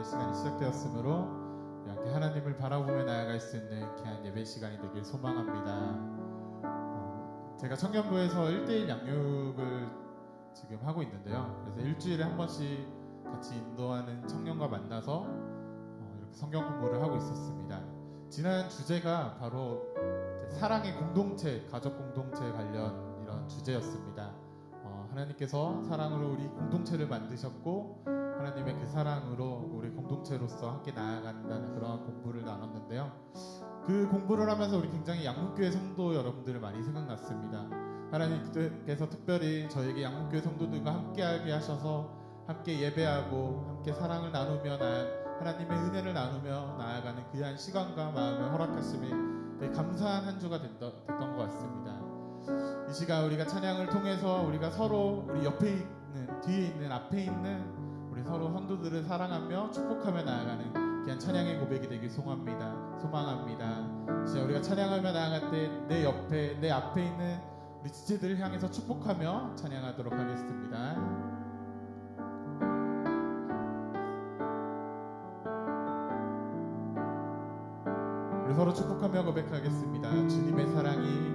예배 시간이 시작되었으므로 이렇게 하나님을 바라보며 나아갈 수 있는 귀한 예배 시간이 되길 소망합니다. 어, 제가 청년부에서 1대1 양육을 지금 하고 있는데요. 그래서 일주일에 한 번씩 같이 인도하는 청년과 만나서 어, 이렇게 성경 공부를 하고 있었습니다. 지난 주제가 바로 사랑의 공동체, 가족 공동체 관련 이런 주제였습니다. 어, 하나님께서 사랑으로 우리 공동체를 만드셨고 하나님의 그 사랑으로 우리 공동체로서 함께 나아간다는 그런 공부를 나눴는데요. 그 공부를 하면서 우리 굉장히 양문교회 성도 여러분들을 많이 생각났습니다. 하나님께서 특별히 저에게 양문교회 성도들과 함께하게 하셔서 함께 예배하고 함께 사랑을 나누며 나, 하나님의 은혜를 나누며 나아가는 귀한 시간과 마음을 허락하심에 되게 감사한 한 주가 됐던, 됐던 것 같습니다. 이 시간 우리가 찬양을 통해서 우리가 서로 우리 옆에 있는 뒤에 있는 앞에 있는 우리 서로 성도들을 사랑하며 축복하며 나아가는 귀한 찬양의 고백이 되길 소망합니다. 소망합니다. 진짜 우리가 찬양하며 나아갈 때 내 옆에 내 앞에 있는 우리 지체들을 향해서 축복하며 찬양하도록 하겠습니다. 우리 서로 축복하며 고백하겠습니다. 주님의 사랑이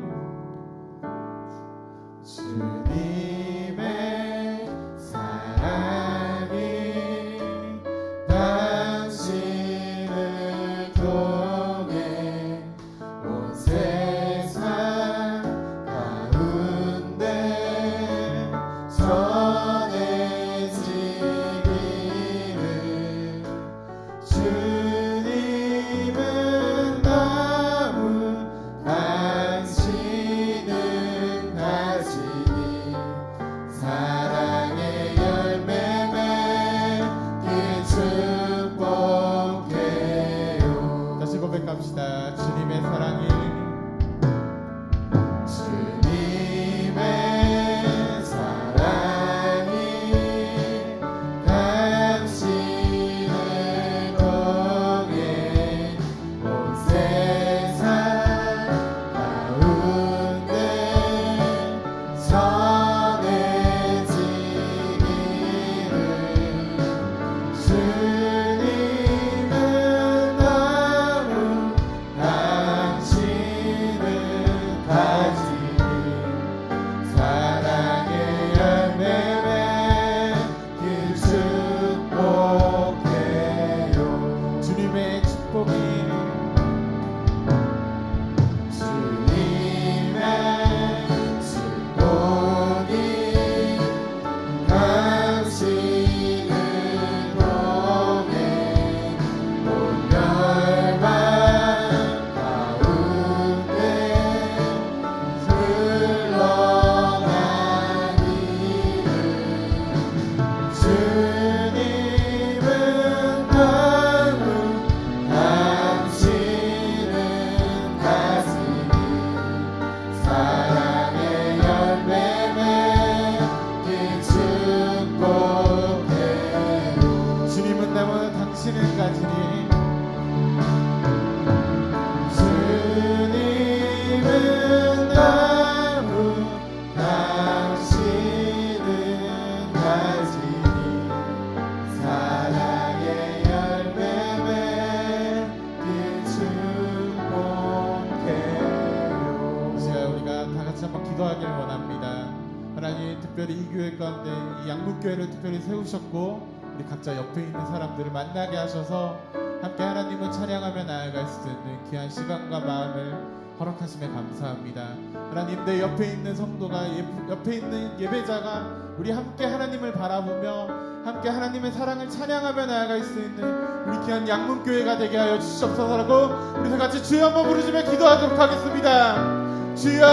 이 양국교회를 특별히 세우셨고 우리 각자 옆에 있는 사람들을 만나게 하셔서 함께 하나님을 찬양하며 나아갈 수 있는 귀한 시간과 마음을 허락하심에 감사합니다. 하나님 내 옆에 있는 성도가 예- 옆에 있는 예배자가 우리 함께 하나님을 바라보며 함께 하나님의 사랑을 찬양하며 나아갈 수 있는 우리 귀한 양문교회가 되게 하여 주시옵소서라고 우리 다 같이 주여 한번 부르시며 기도하도록 하겠습니다. 주여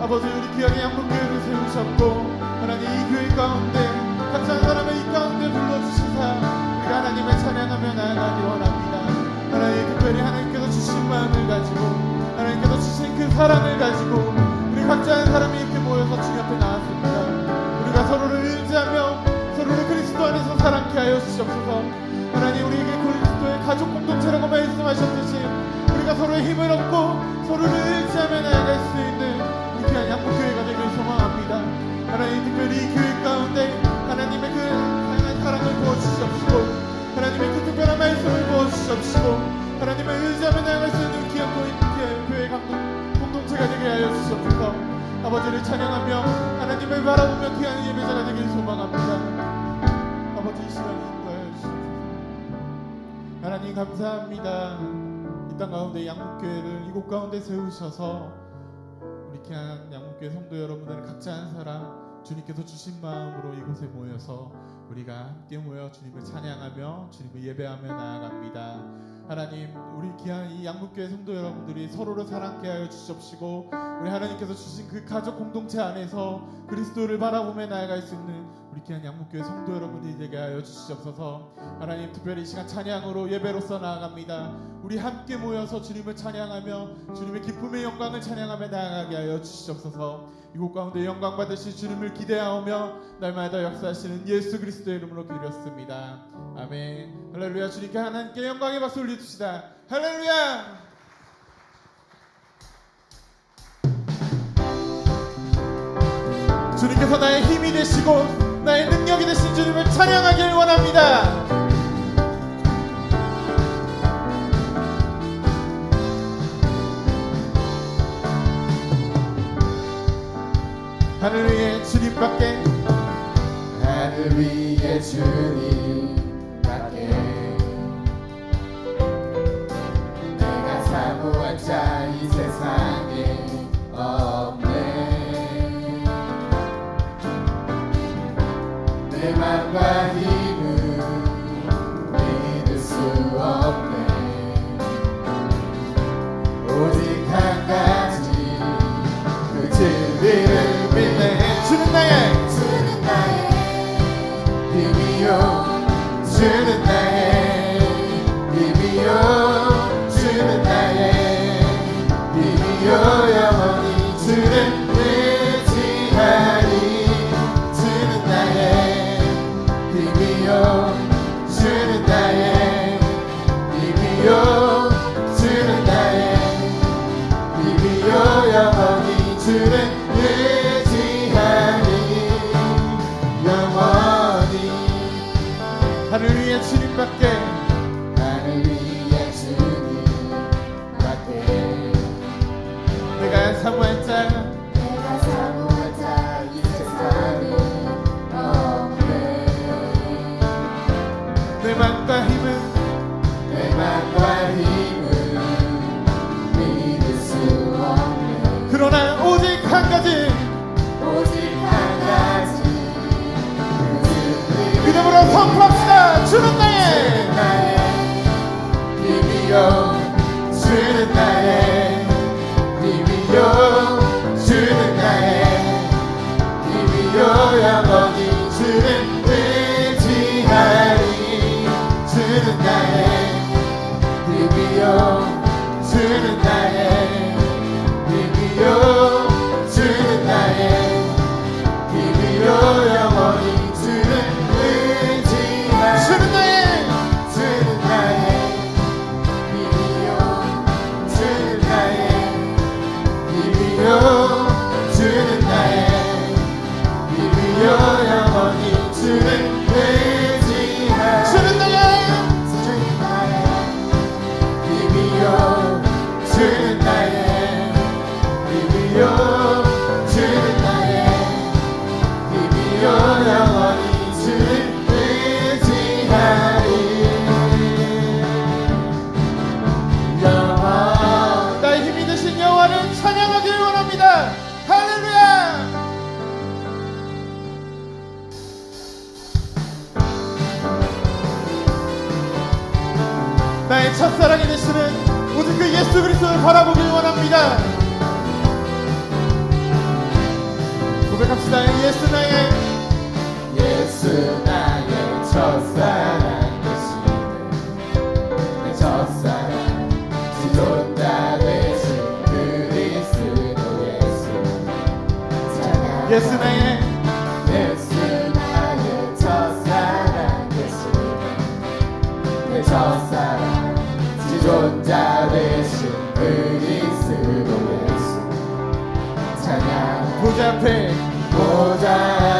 아버지 우리 귀하게 양문교회 감사합니다 이 땅 가운데 양국교회를 이곳 가운데 세우셔서 우리 귀한 양국교회 성도 여러분들을 각자 한 사람 주님께서 주신 마음으로 이곳에 모여서 우리가 함께 모여 주님을 찬양하며 주님을 예배하며 나아갑니다. 하나님, 우리 귀한 이 양국교회 성도 여러분들이 서로를 사랑케 하여 주시옵시고 우리 하나님께서 주신 그 가족 공동체 안에서 그리스도를 바라보며 나아갈 수 있는 우리 귀한 양국교회 성도 여러분들이 되게 하여 주시옵소서. 하나님, 특별히 이 시간 찬양으로 예배로서 나아갑니다. 우리 함께 모여서 주님을 찬양하며 주님의 기쁨의 영광을 찬양하며 나아가게 하여 주시옵소서. 이곳 가운데 영광 받으실 주님을 기대하오며 날마다 역사하시는 예수 그리스도의 이름으로 기렸습니다. 아멘. 할렐루야. 주님께 하나님께 영광의 박수 올리십시다. 할렐루야. 주님께서 나의 힘이 되시고 나의 능력이 되신 주님을 찬양하길 원합니다. 하늘 위에 주님밖에 하늘 위에 주님밖에 내가 사모한 자이 오직 한 가지 그 진리를 주님밖에 첫사랑 지존자 되신 그리스도 예수. 찬양 보좌 앞에. 보좌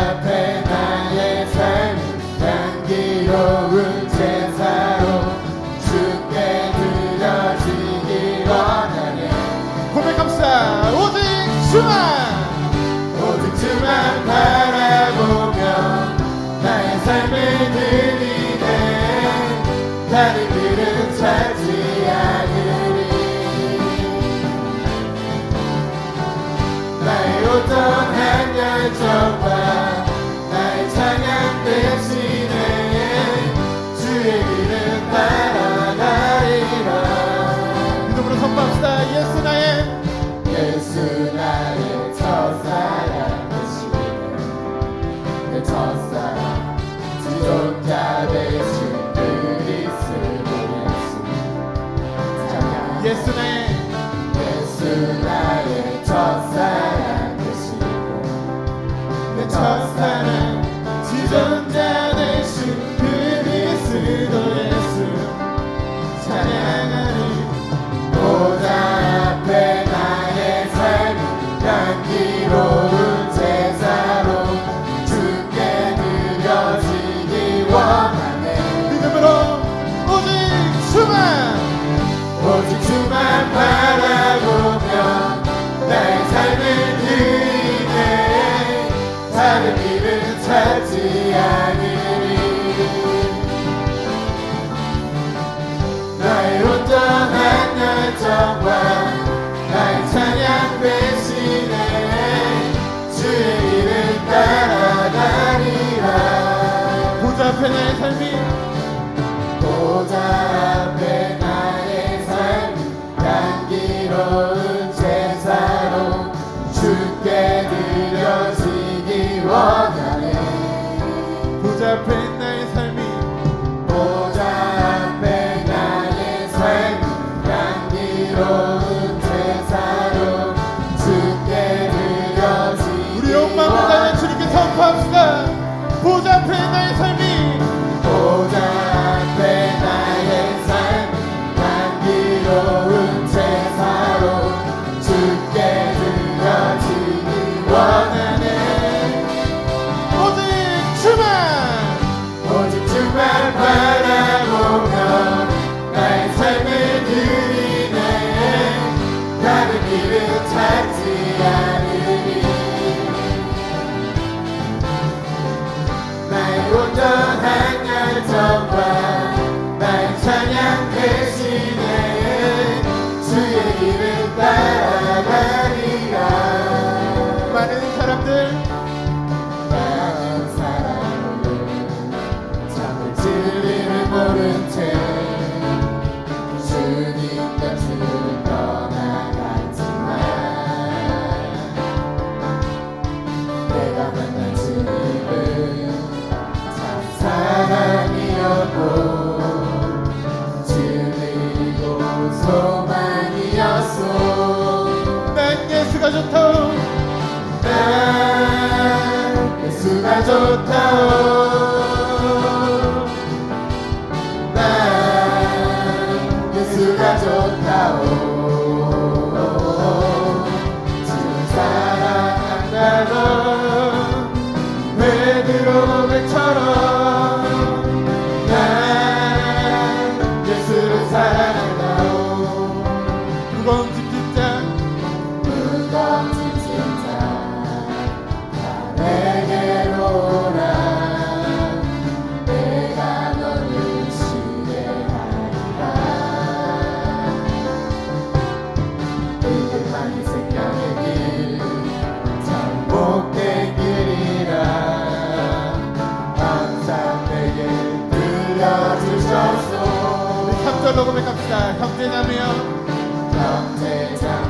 난 그 예수가 좋다오. 고백합시다. 형제자매여. 형제자매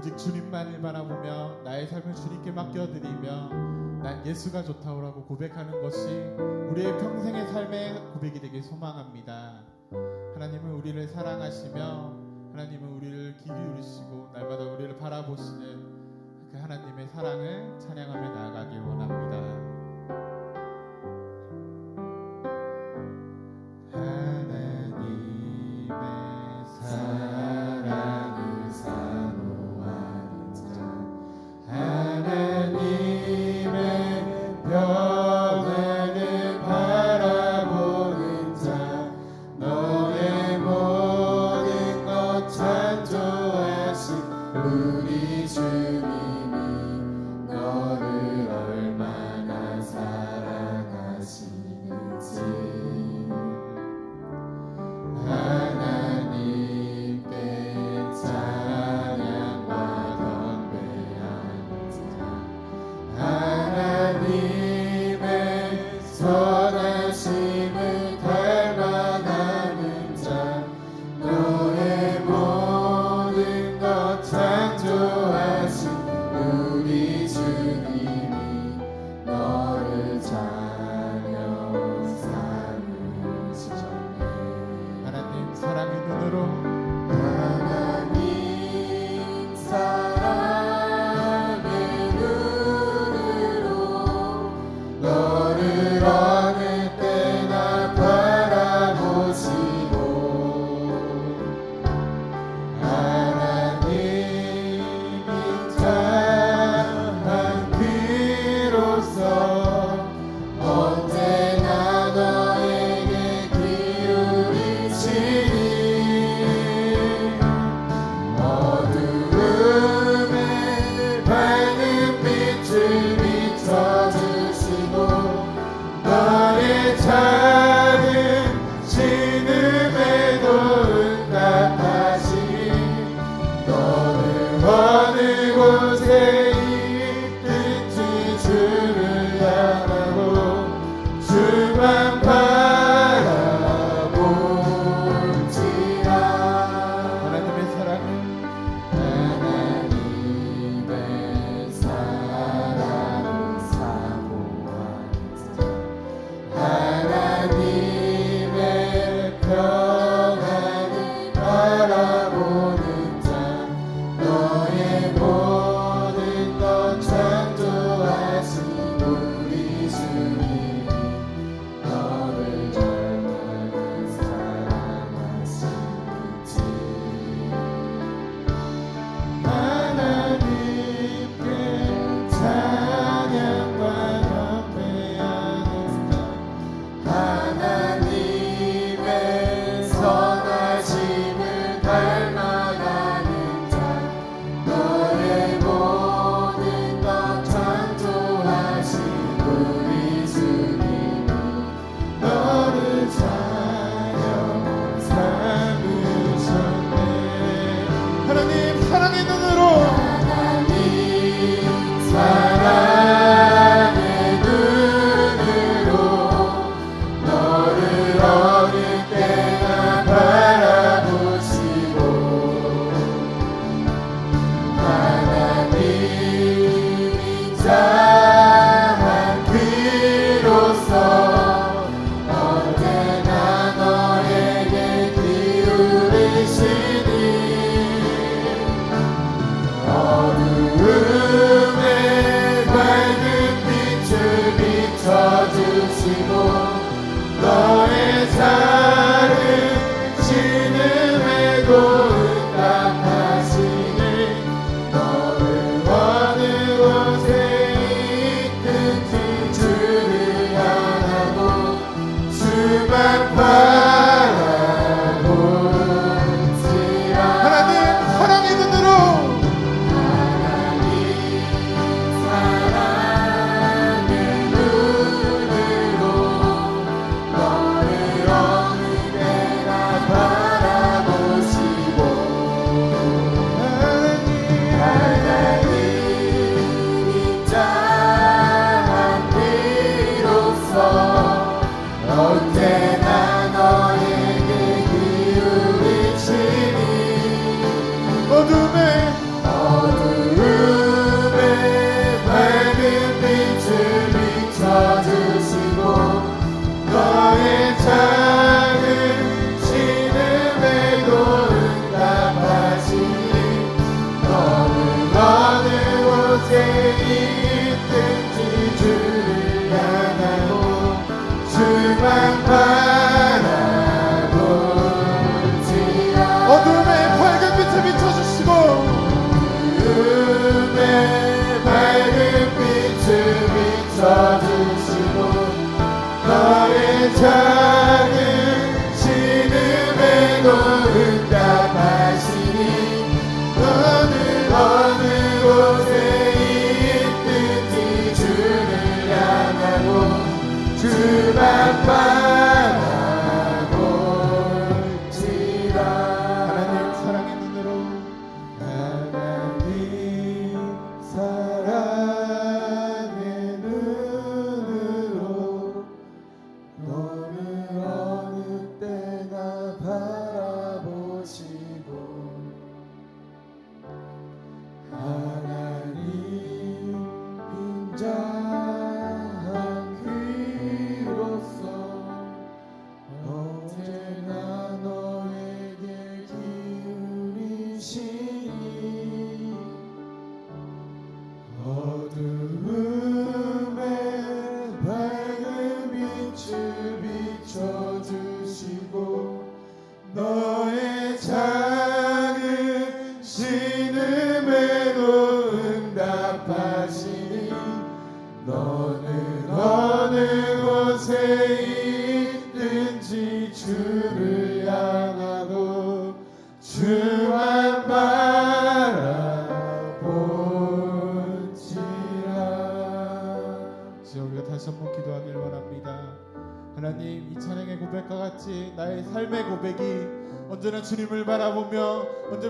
오직 주님만을 바라보며 나의 삶을 주님께 맡겨드리며 난 예수가 좋다고 고백하는 것이 우리의 평생의 삶의 고백이 되길 소망합니다. 하나님은 우리를 사랑하시며 하나님은 우리를 기울이시고 날마다 우리를 바라보시는 그 하나님의 사랑을 찬양하며 나아가길 원합니다.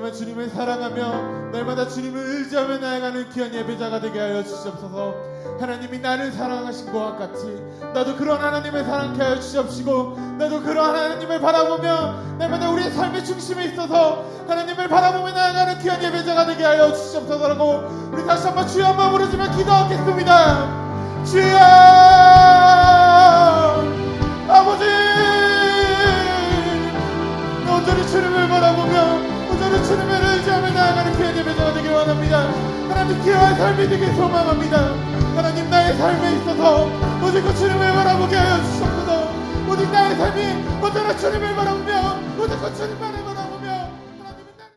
언제나 주님을 사랑하며 날마다 주님을 의지하며 나아가는 귀한 예배자가 되게 하여 주시옵소서. 하나님이 나를 사랑하신 것과 같이 나도 그런 하나님을 사랑케 하여 주시옵시고 나도 그런 하나님을 바라보며 날마다 우리의 삶의 중심에 있어서 하나님을 바라보며 나아가는 귀한 예배자가 되게 하여 주시옵소서라고 우리 다시 한번 주여 한번 부르시며 기도하겠습니다. 주여! 아버지! 온전히 주님을 바라보며 온전히 주님을 의지하며 나아가는 귀한 예배자가 되길 원합니다. 하나님 귀한 삶이 되길 소망합니다. 하나님 나의 삶에 있어서 오직 그 주님을 바라보게 하여 주시옵소서. 오직 나의 삶이 언제나 주님을 바라보며 오직 그 주님만을